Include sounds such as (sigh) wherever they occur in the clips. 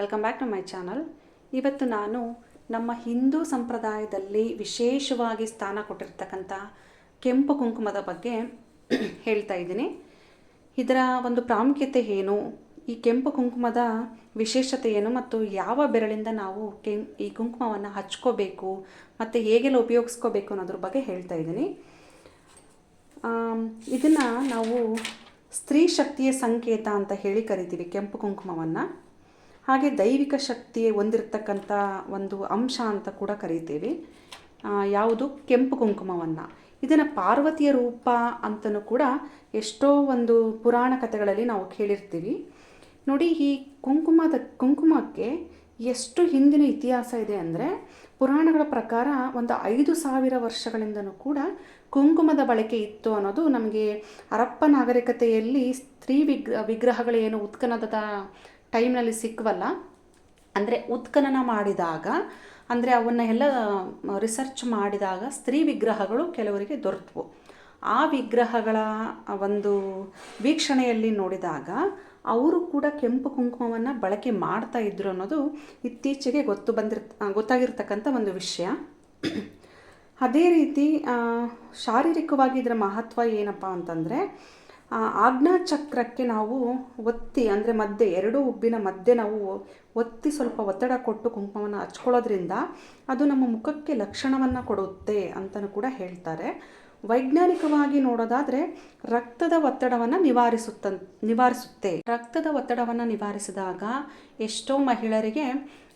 Welcome back to my channel ಇವತ್ತು ನಾನು ನಮ್ಮ ಹಿಂದೂ ಸಂಪ್ರದಾಯದಲ್ಲಿ ವಿಶೇಷವಾಗಿ ಸ್ಥಾನ ಕೊಟ್ಟಿರ್ತಕ್ಕಂಥ ಕೆಂಪು ಕುಂಕುಮದ ಬಗ್ಗೆ (clears throat) ಹೇಳ್ತಾ ಇದ್ದೀನಿ. ಇದರ ಒಂದು ಪ್ರಾಮುಖ್ಯತೆ ಏನು? ಈ ಕೆಂಪು ಕುಂಕುಮದ ವಿಶೇಷತೆ ಏನು? ಮತ್ತು ಯಾವ ಬೆರಳಿಂದ ನಾವು ಕೆಂ, ಈ ಕುಂಕುಮವನ್ನು ಹಚ್ಕೋಬೇಕು? ಮತ್ತು ಹೇಗೆಲ್ಲ ಉಪಯೋಗಿಸ್ಕೋಬೇಕು ಅನ್ನೋದ್ರ ಬಗ್ಗೆ ಹೇಳ್ತಾ ಇದ್ದೀನಿ. ಇದನ್ನು ನಾವು ಸ್ತ್ರೀ ಶಕ್ತಿಯ ಸಂಕೇತ ಅಂತ ಹೇಳಿ ಕರಿತೀವಿ ಕೆಂಪು ಕುಂಕುಮವನ್ನು. ಹಾಗೆ ದೈವಿಕ ಶಕ್ತಿ ಹೊಂದಿರತಕ್ಕಂಥ ಒಂದು ಅಂಶ ಅಂತ ಕೂಡ ಕರಿತೀವಿ. ಯಾವುದು? ಕೆಂಪು ಕುಂಕುಮವನ್ನು. ಇದನ್ನು ಪಾರ್ವತಿಯ ರೂಪ ಅಂತಲೂ ಕೂಡ ಎಷ್ಟೋ ಒಂದು ಪುರಾಣ ಕಥೆಗಳಲ್ಲಿ ನಾವು ಕೇಳಿರ್ತೀವಿ. ನೋಡಿ, ಈ ಕುಂಕುಮದ, ಕುಂಕುಮಕ್ಕೆ ಎಷ್ಟು ಹಿಂದಿನ ಇತಿಹಾಸ ಇದೆ ಅಂದರೆ, ಪುರಾಣಗಳ ಪ್ರಕಾರ ಒಂದು ಐದು ಸಾವಿರ ವರ್ಷಗಳಿಂದನೂ ಕೂಡ ಕುಂಕುಮದ ಬಳಕೆ ಇತ್ತು ಅನ್ನೋದು ನಮಗೆ ಹರಪ್ಪ ನಾಗರಿಕತೆಯಲ್ಲಿ ಸ್ತ್ರೀ ವಿಗ್ರ, ವಿಗ್ರಹಗಳೇನು ಉತ್ಖನದ ಟೈಮ್ನಲ್ಲಿ ಸಿಕ್ಕವಲ್ಲ ಅಂದರೆ ಉತ್ಖನನ ಮಾಡಿದಾಗ, ಅಂದರೆ ಅವನ್ನ ಎಲ್ಲ ರಿಸರ್ಚ್ ಮಾಡಿದಾಗ ಸ್ತ್ರೀ ವಿಗ್ರಹಗಳು ಕೆಲವರಿಗೆ ದೊರೆತವು ಆ ವಿಗ್ರಹಗಳ ಒಂದು ವೀಕ್ಷಣೆಯಲ್ಲಿ ನೋಡಿದಾಗ ಅವರು ಕೂಡ ಕೆಂಪು ಕುಂಕುಮವನ್ನು ಬಳಕೆ ಮಾಡ್ತಾ ಇದ್ರು ಅನ್ನೋದು ಇತ್ತೀಚೆಗೆ ಗೊತ್ತು ಬಂದಿರ್ ಗೊತ್ತಾಗಿರ್ತಕ್ಕಂಥ ಒಂದು ವಿಷಯ. ಅದೇ ರೀತಿ ಶಾರೀರಿಕವಾಗಿ ಇದರ ಮಹತ್ವ ಏನಪ್ಪ ಅಂತಂದರೆ ಆಜ್ಞಾಚಕ್ರಕ್ಕೆ ನಾವು ಒತ್ತಿ, ಅಂದರೆ ಮಧ್ಯೆ, ಎರಡು ಉಬ್ಬಿನ ಮಧ್ಯೆ ನಾವು ಒತ್ತಿ ಸ್ವಲ್ಪ ಒತ್ತಡ ಕೊಟ್ಟು ಕುಂಕುಮವನ್ನು ಹಚ್ಕೊಳ್ಳೋದ್ರಿಂದ ಅದು ನಮ್ಮ ಮುಖಕ್ಕೆ ಲಕ್ಷಣವನ್ನು ಕೊಡುತ್ತೆ ಅಂತಲೂ ಕೂಡ ಹೇಳ್ತಾರೆ. ವೈಜ್ಞಾನಿಕವಾಗಿ ನೋಡೋದಾದರೆ ರಕ್ತದ ಒತ್ತಡವನ್ನು ನಿವಾರಿಸುತ್ತ, ನಿವಾರಿಸುತ್ತೆ. ರಕ್ತದ ಒತ್ತಡವನ್ನು ನಿವಾರಿಸಿದಾಗ ಎಷ್ಟೋ ಮಹಿಳೆಯರಿಗೆ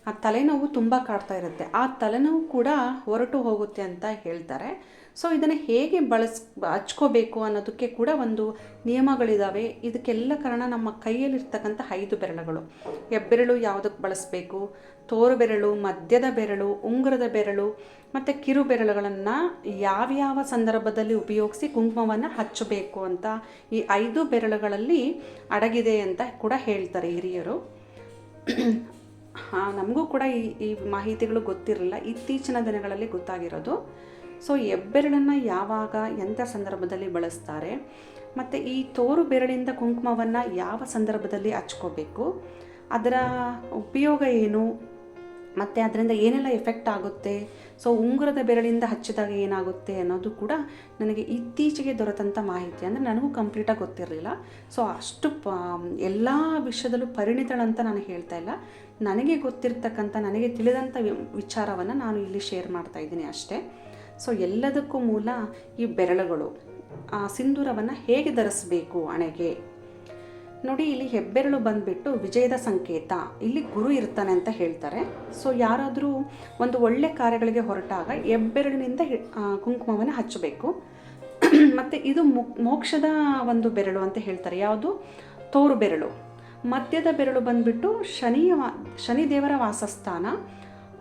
ಆ ತಲೆನೋವು ತುಂಬ ಕಾಡ್ತಾ ಇರುತ್ತೆ. ಆ ತಲೆನೋವು ಕೂಡ ಹೊರಟು ಹೋಗುತ್ತೆ ಅಂತ ಹೇಳ್ತಾರೆ. ಸೊ ಇದನ್ನು ಹೇಗೆ ಬಳಸ್, ಹಚ್ಕೋಬೇಕು ಅನ್ನೋದಕ್ಕೆ ಕೂಡ ಒಂದು ನಿಯಮಗಳಿದ್ದಾವೆ ಇದಕ್ಕೆಲ್ಲ ಕಾರಣ ನಮ್ಮ ಕೈಯಲ್ಲಿರ್ತಕ್ಕಂಥ ಐದು ಬೆರಳುಗಳು. ಹೆಬ್ಬೆರಳು ಯಾವುದಕ್ಕೆ ಬಳಸಬೇಕು? ತೋರು ಬೆರಳು ಮಧ್ಯದ ಬೆರಳು, ಉಂಗುರದ ಬೆರಳು, ಮತ್ತು ಕಿರು ಬೆರಳುಗಳನ್ನು ಯಾವ್ಯಾವ ಸಂದರ್ಭದಲ್ಲಿ ಉಪಯೋಗಿಸಿ ಕುಂಕುಮವನ್ನು ಹಚ್ಚಬೇಕು ಅಂತ ಈ ಐದು ಬೆರಳುಗಳಲ್ಲಿ ಅಡಗಿದೆ ಅಂತ ಕೂಡ ಹೇಳ್ತಾರೆ ಹಿರಿಯರು. ಹಾಂ, ನಮಗೂ ಕೂಡ ಈ ಈ ಮಾಹಿತಿಗಳು ಗೊತ್ತಿರಲಿಲ್ಲ ಇತ್ತೀಚಿನ ದಿನಗಳಲ್ಲಿ ಗೊತ್ತಾಗಿರೋದು. ಸೊ ಹೆಬ್ಬೆರಳನ್ನು ಯಾವಾಗ ಎಂಥ ಸಂದರ್ಭದಲ್ಲಿ ಬಳಸ್ತಾರೆ? ಮತ್ತು ಈ ತೋರು ಬೆರಳಿಂದ ಕುಂಕುಮವನ್ನು ಯಾವ ಸಂದರ್ಭದಲ್ಲಿ ಹಚ್ಕೋಬೇಕು? ಅದರ ಉಪಯೋಗ ಏನು? ಮತ್ತು ಅದರಿಂದ ಏನೆಲ್ಲ ಎಫೆಕ್ಟ್ ಆಗುತ್ತೆ? ಸೊ ಉಂಗುರದ ಬೆರಳಿಂದ ಹಚ್ಚಿದಾಗ ಏನಾಗುತ್ತೆ ಅನ್ನೋದು ಕೂಡ ನನಗೆ ಇತ್ತೀಚೆಗೆ ದೊರೆತಂಥ ಮಾಹಿತಿ. ಅಂದರೆ ನನಗೂ ಕಂಪ್ಲೀಟಾಗಿ ಗೊತ್ತಿರಲಿಲ್ಲ. ಸೊ ಅಷ್ಟು ಪ, ಎಲ್ಲ ವಿಷಯದಲ್ಲೂ ಪರಿಣಿತಳಂತ ನಾನು ಹೇಳ್ತಾ ಇಲ್ಲ. ನನಗೆ ಗೊತ್ತಿರ್ತಕ್ಕಂಥ, ನನಗೆ ತಿಳಿದಂಥ ವಿಚಾರವನ್ನು ನಾನು ಇಲ್ಲಿ ಶೇರ್ ಮಾಡ್ತಾ ಇದ್ದೀನಿ ಅಷ್ಟೇ. ಸೊ ಎಲ್ಲದಕ್ಕೂ ಮೂಲ ಈ ಬೆರಳುಗಳು. ಆ ಸಿಂಧೂರವನ್ನು ಹೇಗೆ ಧರಿಸಬೇಕು ಹಣೆಗೆ ನೋಡಿ, ಇಲ್ಲಿ ಹೆಬ್ಬೆರಳು ಬಂದ್ಬಿಟ್ಟು ವಿಜಯದ ಸಂಕೇತ. ಇಲ್ಲಿ ಗುರು ಇರ್ತಾನೆ ಅಂತ ಹೇಳ್ತಾರೆ. ಸೊ ಯಾರಾದರೂ ಒಂದು ಒಳ್ಳೆ ಕಾರ್ಯಗಳಿಗೆ ಹೊರಟಾಗ ಹೆಬ್ಬೆರಳಿನಿಂದ ಕುಂಕುಮವನ್ನು ಹಚ್ಚಬೇಕು. (clears throat) ಮತ್ತು ಇದು ಮೋಕ್ಷದ ಒಂದು ಬೆರಳು ಅಂತ ಹೇಳ್ತಾರೆ. ಯಾವುದು? ತೋರು ಬೆರಳು. ಮಧ್ಯದ ಬೆರಳು ಬಂದ್ಬಿಟ್ಟು ಶನಿಯ ವಾ, ಶನಿದೇವರ ವಾಸಸ್ಥಾನ.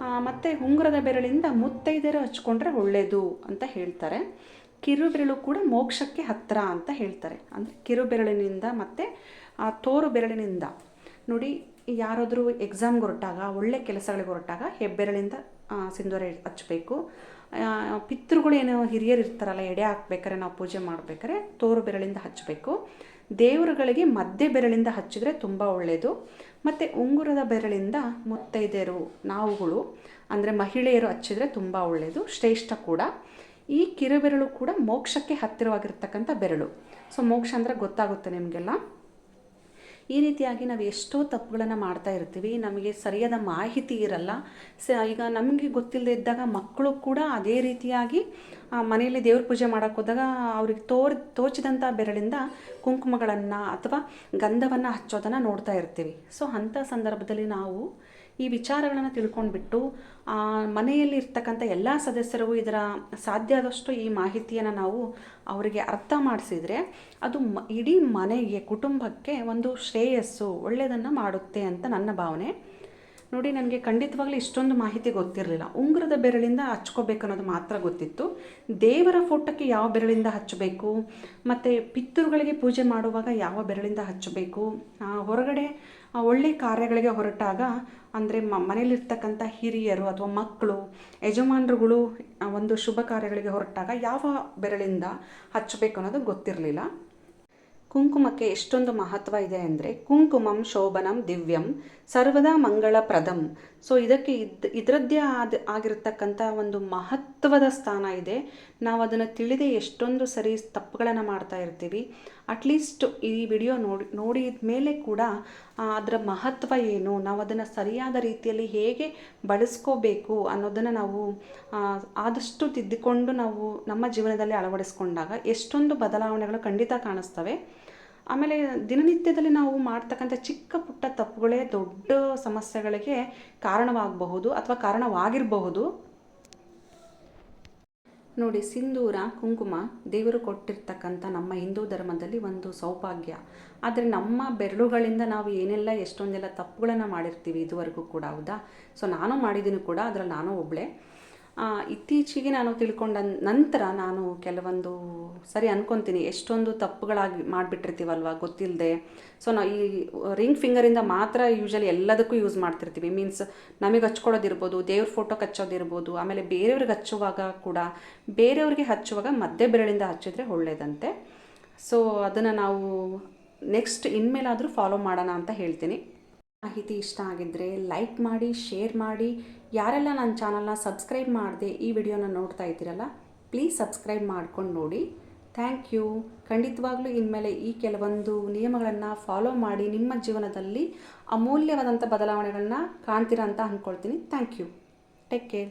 ಮತ್ತು ಉಂಗುರದ ಬೆರಳಿಂದ ಮುತ್ತೈದೆಯರು ಹಚ್ಕೊಂಡ್ರೆ ಒಳ್ಳೆಯದು ಅಂತ ಹೇಳ್ತಾರೆ. ಕಿರು ಬೆರಳು ಕೂಡ ಮೋಕ್ಷಕ್ಕೆ ಹತ್ತಿರ ಅಂತ ಹೇಳ್ತಾರೆ. ಅಂದರೆ ಕಿರು ಬೆರಳಿನಿಂದ ಮತ್ತು, ಆ, ತೋರು ಬೆರಳಿನಿಂದ. ನೋಡಿ, ಯಾರಾದರೂ ಎಕ್ಸಾಮ್ಗೆ ಹೊರಟಾಗ, ಒಳ್ಳೆ ಕೆಲಸಗಳಿಗೆ ಹೊರಟಾಗ ಹೆಬ್ಬೆರಳಿಂದ ಸಿಂಧೂರ ಹಚ್ಚಬೇಕು. ಪಿತೃಗಳು ಏನೋ ಹಿರಿಯರು ಇರ್ತಾರಲ್ಲ ಎಡೆ ಹಾಕ್ಬೇಕಾರೆ, ನಾವು ಪೂಜೆ ಮಾಡಬೇಕಾದ್ರೆ ತೋರು ಬೆರಳಿಂದ ಹಚ್ಚಬೇಕು. ದೇವರುಗಳಿಗೆ ಮಧ್ಯ ಬೆರಳಿಂದ ಹಚ್ಚಿದ್ರೆ ತುಂಬ ಒಳ್ಳೆಯದು ಮತ್ತು ಉಂಗುರದ ಬೆರಳಿಂದ ಮುತ್ತೈದೆಯರು, ನಾವುಗಳು, ಅಂದರೆ ಮಹಿಳೆಯರು ಹಚ್ಚಿದ್ರೆ ತುಂಬ ಒಳ್ಳೆಯದು ಶ್ರೇಷ್ಠ ಕೂಡ. ಈ ಕಿರುಬೆರಳು ಕೂಡ ಮೋಕ್ಷಕ್ಕೆ ಹತ್ತಿರವಾಗಿರ್ತಕ್ಕಂಥ ಬೆರಳು. ಸೊ ಮೋಕ್ಷ ಅಂದರೆ ಗೊತ್ತಾಗುತ್ತೆ ನಿಮಗೆಲ್ಲ. ಈ ರೀತಿಯಾಗಿ ನಾವು ಎಷ್ಟೋ ತಪ್ಪುಗಳನ್ನು ಮಾಡ್ತಾ ಇರ್ತೀವಿ, ನಮಗೆ ಸರಿಯಾದ ಮಾಹಿತಿ ಇರಲ್ಲ. ಸ, ಈಗ ನಮಗೆ ಗೊತ್ತಿಲ್ಲದೆ ಇದ್ದಾಗ ಮಕ್ಕಳು ಕೂಡ ಅದೇ ರೀತಿಯಾಗಿ ಮನೆಯಲ್ಲಿ ದೇವ್ರ ಪೂಜೆ ಮಾಡೋಕ್ಕೆ ಹೋದಾಗ ಅವ್ರಿಗೆ ತೋರ್ ತೋಚಿದಂಥ ಬೆರಳಿಂದ ಕುಂಕುಮಗಳನ್ನು ಅಥವಾ ಗಂಧವನ್ನು ಹಚ್ಚೋದನ್ನು ನೋಡ್ತಾ ಇರ್ತೀವಿ. ಸೊ ಅಂಥ ಸಂದರ್ಭದಲ್ಲಿ ನಾವು ಈ ವಿಚಾರಗಳನ್ನು ತಿಳ್ಕೊಂಡ್ಬಿಟ್ಟು ಆ, ಮನೆಯಲ್ಲಿ ಇರ್ತಕ್ಕಂಥ ಎಲ್ಲ ಸದಸ್ಯರಿಗೂ ಇದರ ಸಾಧ್ಯ ಆದಷ್ಟು ಈ ಮಾಹಿತಿಯನ್ನು ನಾವು ಅವರಿಗೆ ಅರ್ಥ ಮಾಡಿಸಿದರೆ ಅದು ಮ ಇಡೀ ಮನೆಗೆ ಕುಟುಂಬಕ್ಕೆ ಒಂದು ಶ್ರೇಯಸ್ಸು ಒಳ್ಳೆಯದನ್ನು ಮಾಡುತ್ತೆ ಅಂತ ನನ್ನ ಭಾವನೆ. ನೋಡಿ, ನನಗೆ ಖಂಡಿತವಾಗ್ಲೂ ಇಷ್ಟೊಂದು ಮಾಹಿತಿ ಗೊತ್ತಿರಲಿಲ್ಲ. ಉಂಗುರದ ಬೆರಳಿಂದ ಹಚ್ಕೋಬೇಕು ಅನ್ನೋದು ಮಾತ್ರ ಗೊತ್ತಿತ್ತು. ದೇವರ ಫೋಟೋಕ್ಕೆ ಯಾವ ಬೆರಳಿಂದ ಹಚ್ಚಬೇಕು? ಮತ್ತು ಪಿತೃಗಳಿಗೆ ಪೂಜೆ ಮಾಡುವಾಗ ಯಾವ ಬೆರಳಿಂದ ಹಚ್ಚಬೇಕು? ಹೊರಗಡೆ ಒಳ್ಳೆ ಕಾರ್ಯಗಳಿಗೆ ಹೊರಟಾಗ, ಅಂದರೆ ಮ ಮನೇಲಿರ್ತಕ್ಕಂಥ ಹಿರಿಯರು ಅಥವಾ ಮಕ್ಕಳು, ಯಜಮಾನರುಗಳು ಒಂದು ಶುಭ ಕಾರ್ಯಗಳಿಗೆ ಹೊರಟಾಗ ಯಾವ ಬೆರಳಿಂದ ಹಚ್ಚಬೇಕು ಅನ್ನೋದು ಗೊತ್ತಿರಲಿಲ್ಲ. ಕುಂಕುಮಕ್ಕೆ ಎಷ್ಟೊಂದು ಮಹತ್ವ ಇದೆ ಅಂದರೆ ಕುಂಕುಮಂ ಶೋಭನಂ ದಿವ್ಯಂ ಸರ್ವದಾ ಮಂಗಳಪ್ರದಂ ಸೊ ಇದಕ್ಕೆ ಇದ್ ಇದರದ್ದೇ ಆದ ಆಗಿರತಕ್ಕಂಥ ಒಂದು ಮಹತ್ವದ ಸ್ಥಾನ ಇದೆ. ನಾವು ಅದನ್ನು ತಿಳಿದೇ ಎಷ್ಟೊಂದು ಸರಿ ತಪ್ಪುಗಳನ್ನು ಮಾಡ್ತಾ ಇರ್ತೀವಿ. ಅಟ್ಲೀಸ್ಟ್ ಈ ವಿಡಿಯೋ ನೋಡಿ ನೋಡಿದ ಮೇಲೆ ಕೂಡ ಅದರ ಮಹತ್ವ ಏನು, ನಾವು ಅದನ್ನು ಸರಿಯಾದ ರೀತಿಯಲ್ಲಿ ಹೇಗೆ ಬಳಸ್ಕೋಬೇಕು ಅನ್ನೋದನ್ನು ನಾವು ಆದಷ್ಟು ತಿದ್ದಿಕೊಂಡು ನಾವು ನಮ್ಮ ಜೀವನದಲ್ಲಿ ಅಳವಡಿಸ್ಕೊಂಡಾಗ ಎಷ್ಟೊಂದು ಬದಲಾವಣೆಗಳು ಖಂಡಿತ ಕಾಣಿಸ್ತವೆ. ಆಮೇಲೆ ದಿನನಿತ್ಯದಲ್ಲಿ ನಾವು ಮಾಡ್ತಕ್ಕಂಥ ಚಿಕ್ಕ ಪುಟ್ಟ ತಪ್ಪುಗಳೇ ದೊಡ್ಡ ಸಮಸ್ಯೆಗಳಿಗೆ ಕಾರಣವಾಗಬಹುದು ಅಥವಾ ಕಾರಣವಾಗಿರಬಹುದು. ನೋಡಿ, ಸಿಂಧೂರ ಕುಂಕುಮ ದೇವರು ಕೊಟ್ಟಿರ್ತಕ್ಕಂಥ ನಮ್ಮ ಹಿಂದೂ ಧರ್ಮದಲ್ಲಿ ಒಂದು ಸೌಭಾಗ್ಯ. ಆದರೆ ನಮ್ಮ ಬೆರಳುಗಳಿಂದ ನಾವು ಏನೆಲ್ಲ ಎಷ್ಟೊಂದೆಲ್ಲ ತಪ್ಪುಗಳನ್ನು ಮಾಡಿರ್ತೀವಿ ಇದುವರೆಗೂ ಕೂಡ, ಹೌದಾ? ಸೊ ನಾನು ಮಾಡಿದ್ದೀನಿ ಕೂಡ, ಅದರಲ್ಲಿ ನಾನು ಒಬ್ಬಳೆ ಇತ್ತೀಚೆಗೆ ನಾನು ತಿಳ್ಕೊಂಡ ನಂತರ ನಾನು ಕೆಲವೊಂದು ಸರಿ ಅನ್ಕೊಂತೀನಿ, ಎಷ್ಟೊಂದು ತಪ್ಪುಗಳಾಗಿ ಮಾಡಿಬಿಟ್ಟಿರ್ತೀವಲ್ವ ಗೊತ್ತಿಲ್ಲದೆ ಸೊ ನಾವು ಈ ರಿಂಗ್ ಫಿಂಗರಿಂದ ಮಾತ್ರ ಯೂಶಲಿ ಎಲ್ಲದಕ್ಕೂ ಯೂಸ್ ಮಾಡ್ತಿರ್ತೀವಿ. ಮೀನ್ಸ್ ನಮಗೆ ಹಚ್ಕೊಳ್ಳೋದಿರ್ಬೋದು ದೇವ್ರ ಫೋಟೋಗೆ ಹಚ್ಚೋದಿರ್ಬೋದು ಆಮೇಲೆ ಬೇರೆಯವ್ರಿಗೆ ಹಚ್ಚುವಾಗ ಕೂಡ, ಬೇರೆಯವ್ರಿಗೆ ಹಚ್ಚುವಾಗ ಮಧ್ಯೆ ಬೆರಳಿಂದ ಹಚ್ಚಿದ್ರೆ ಒಳ್ಳೆಯದಂತೆ ಸೊ ಅದನ್ನು ನಾವು ನೆಕ್ಸ್ಟ್ ಇನ್ಮೇಲಾದರೂ ಫಾಲೋ ಮಾಡೋಣ ಅಂತ ಹೇಳ್ತೀನಿ. ಮಾಹಿತಿ ಇಷ್ಟ ಆಗಿದ್ದರೆ ಲೈಕ್ ಮಾಡಿ ಶೇರ್ ಮಾಡಿ. ಯಾರೆಲ್ಲ ನನ್ನ ಚಾನಲ್ನ ಸಬ್ಸ್ಕ್ರೈಬ್ ಮಾಡದೆ ಈ ವಿಡಿಯೋನ ನೋಡ್ತಾ ಇದ್ದೀರಲ್ಲ ಪ್ಲೀಸ್ ಸಬ್ಸ್ಕ್ರೈಬ್ ಮಾಡ್ಕೊಂಡು ನೋಡಿ. ಥ್ಯಾಂಕ್ ಯು ಖಂಡಿತವಾಗ್ಲೂ ಇನ್ಮೇಲೆ ಈ ಕೆಲವೊಂದು ನಿಯಮಗಳನ್ನು ಫಾಲೋ ಮಾಡಿ ನಿಮ್ಮ ಜೀವನದಲ್ಲಿ ಅಮೂಲ್ಯವಾದಂಥ ಬದಲಾವಣೆಗಳನ್ನ ಕಾಣ್ತೀರಾ ಅಂತ ಅಂದ್ಕೊಳ್ತೀನಿ ಥ್ಯಾಂಕ್ ಯು ಟೇಕ್ ಕೇರ್